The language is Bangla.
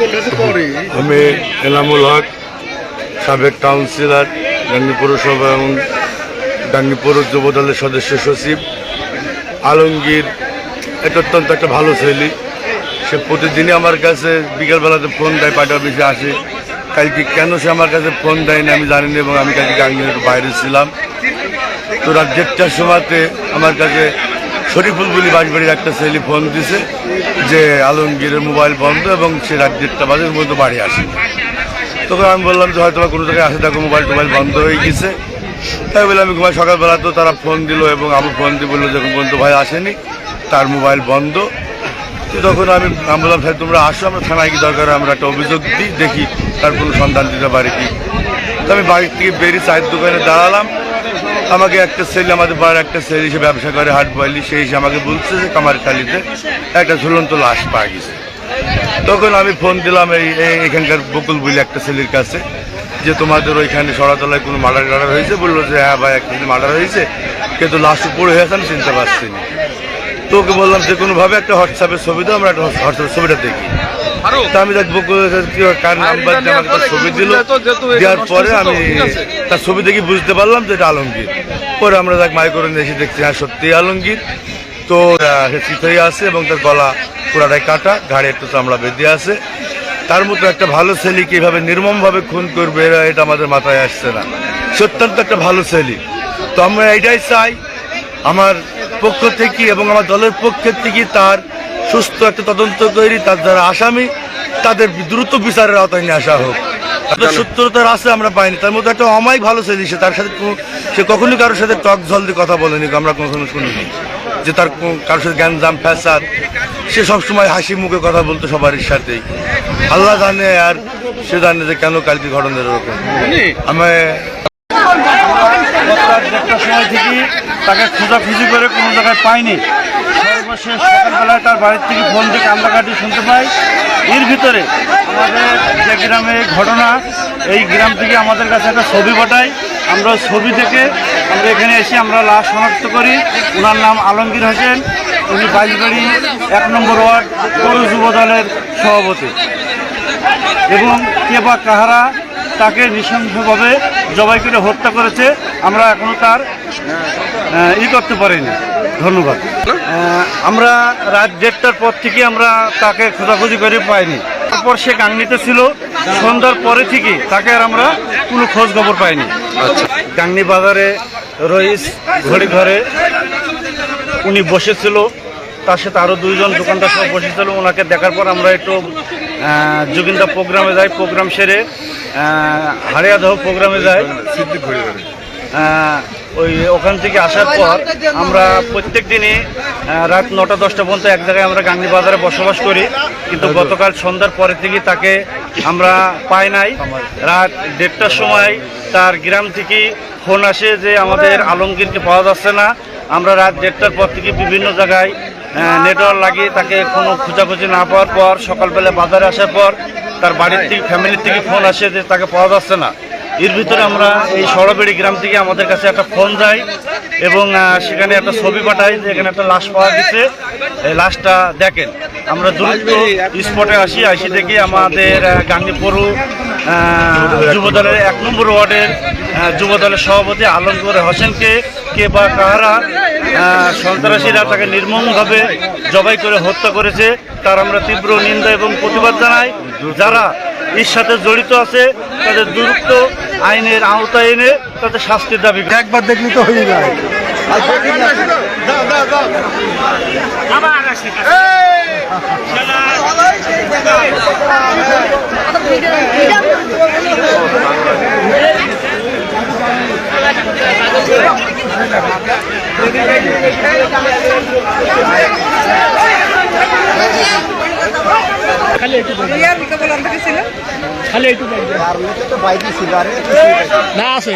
আমি এনামুল হক, সাবেক কাউন্সিলর ডাঙ্গি পৌরসভা এবং ডাঙ্গি পৌর যুব দলের সদস্য সচিব। আলমগীর, এটা অত্যন্ত একটা ভালো ছেলে। সে প্রতিদিনই আমার কাছে বিকেলবেলাতে ফোন দেয়, পার্টি অফিসে আসে। কালকে কেন সে আমার কাছে ফোন দেয়নি আমি জানি না এবং আমি কালকে একটু বাইরে ছিলাম। তো রাত দেড়টার সময়তে আমার কাছে শরীফুল বলি বাড়ির একটা ছেলে ফোন দিছে যে আলমগীরের মোবাইল বন্ধ এবং সে রাত দেড়টা বাজের মধ্যে বাড়ি আসে তখন আমি বললাম যে হয়তো কোনো জায়গায় আসে থাকো, মোবাইল টোবাইল বন্ধ হয়ে গেছে। তাই বলে আমি ঘুমাই, সকালবেলা তো তারা ফোন দিল এবং আমি ফোন দিয়ে বলল যখন বন্ধু ভাই আসেনি, তার মোবাইল বন্ধ। তো তখন আমি আমি বললাম, স্যার, তোমরা আসো, আমরা থানায় কি দরকার আমরা একটা অভিযোগ দিই, দেখি তার কোনো সন্ধান দিতে পারি কি। তো আমি বাড়ি থেকে বেরিয়ে চায়ের দোকানে দাঁড়ালাম। আমাকে একটা ছেলে, আমাদের পাড়ার একটা ছেলে সে ব্যবসা করে, হাট বয়লি সেই এসে আমাকে বলছে যে কামারখালিতে একটা ঝুলন্ত লাশ পাওয়া গেছে। তখন আমি ফোন দিলাম এই এখানকার বকুল বলি একটা ছেলের কাছে, যে তোমাদের ওইখানে সরাতলায় কোনো মার্ডার টার্ডার হয়েছে? বলল যে হ্যাঁ ভাই একটা মার্ডার হয়েছে, কিন্তু লাশ উপরে হয়েছে আমি চিনতে পারছি না। তো ওকে বললাম যে, কোনোভাবে একটা হোয়াটসঅ্যাপের ছবি দাও, আমরা একটা হোয়াটসঅ্যাপের ছবিটা দেখি। তা আমি বকুল কার নাম্বার দিয়ে আমাকে তার ছবি দিল। দেওয়ার পরে আমি তার ছবি দেখে বুঝতে পারলাম যে এটা আলমগীর। পরে আমরা দেখ মাই করে নিয়ে এসে দেখছি হ্যাঁ সত্যি আলমগীর। তো সে চিতই আছে এবং তার গলা পুরাটাই কাটা ঘাড়ে একটু চামড়া বেঁধে আছে। তার মতো একটা ভালো ছেলেকে এভাবে নির্মমভাবে খুন করবে এরা এটা আমাদের মাথায় আসছে না। সে অত্যন্ত একটা ভালো ছেলে। তো আমরা এটাই চাই আমার পক্ষ থেকে এবং আমার দলের পক্ষ থেকে তার সুস্থ একটা তদন্ত তৈরি তার যারা আসামি তাদের দ্রুত বিচারের আওতায় নিয়ে আসা হোক। তাদের সত্যতার আছে আমরা পাইনি তার মধ্যে একটা অমায়িক ভালো ছেলে সে তার সাথে সে কখনোই কারোর সাথে টক ঝল দিয়ে কথা বলেনি আমরা কখনো শুনিনি। যে তার কারোর সাথে গ্যাঞ্জাম ফ্যাসাদ সে সবসময় হাসি মুখে কথা বলতো সবার সাথেই। আল্লাহ জানে আর সে জানে যে কেন কালকে ঘটনা এরকম। আমি দেড়টার সময় থেকে তাকে খোঁজাখুঁজি করে কোনো জায়গায় পাইনি। সর্বশেষ সকালবেলায় তার বাড়ির থেকে ফোন থেকে কান্দাকাটি শুনতে পাই। এর ভিতরে আমাদের যে গ্রামে ঘটনা, এই গ্রাম থেকে আমাদের কাছে একটা ছবি পাঠায় আমরা ছবি থেকে আমরা এখানে এসে আমরা লাশ শনাক্ত করি। ওনার নাম আলমগীর হোসেন, উনি বাইশবাড়ি এক নম্বর ওয়ার্ড পৌর যুব দলের সভাপতি। এবং কে বা কাহারা তাকে নৃশংসভাবে জবাই করে হত্যা করেছে। আমরা এখনও তার ই করতে পারিনি। ধন্যবাদ। আমরা রাত দেড়টার পর থেকে আমরা তাকে খোঁজাখুঁজি করে পাইনি। তারপর সে গাংনিতে ছিল সন্ধ্যার পরে থেকে তাকে আর আমরা কোনো খোঁজ খবর পাইনি গাংনি বাজারে রইস ঘড়ি ঘরে উনি বসেছিল তার সাথে আরও দুইজন দোকানদার সব বসেছিল ওনাকে দেখার পর আমরা একটু যোগিন্দা প্রোগ্রামে যাই প্রোগ্রাম সেরে হারিয়াদহ প্রোগ্রামে যাই। আহ, ওই ওখান থেকে আসার পর আমরা প্রত্যেক দিনই রাত নটা দশটা পর্যন্ত এক জায়গায় আমরা গাঙ্গি বাজারে বসবাস করি। কিন্তু গতকাল সন্ধ্যার পরে থেকে তাকে আমরা পাই নাই। রাত দেড়টার সময় তার গ্রাম থেকে ফোন আসে যে আমাদের আলমগীরকে পাওয়া যাচ্ছে না। আমরা রাত দেড়টার পর থেকে বিভিন্ন জায়গায় নেটওয়ার্ক লাগিয়ে তাকে কোনো খোঁজাখুঁজি না পাওয়ার পর সকালবেলা বাজারে আসার পর তার বাড়ির থেকে ফ্যামিলির থেকে ফোন আসে যে তাকে পাওয়া যাচ্ছে না। এর ভিতরে আমরা এই সরবেড়ি গ্রাম থেকে আমাদের কাছে একটা ফোন যায় এবং সেখানে একটা ছবি পাঠাই যে এখানে একটা লাশ পাওয়া গেছে। এই লাশটা দেখেন। আমরা দ্রুত স্পটে আসি আসি দেখি আমাদের গাঙ্গিপুর যুবদলের এক নম্বর ওয়ার্ডের যুবদলের সভাপতি আলমগর হোসেনকে কে বা কাহারা সন্ত্রাসীরা তাকে নির্মমভাবে জবাই করে হত্যা করেছে, তার আমরা তীব্র নিন্দা এবং প্রতিবাদ জানাই। যারা এর সাথে জড়িত আছে, তাদের দ্রুত আইনের আওতায় এনে তাদের শাস্তির দাবি একবার দেখলে তো হয়ে যায়। রিয়া একটু থেকে ছিল না আছে।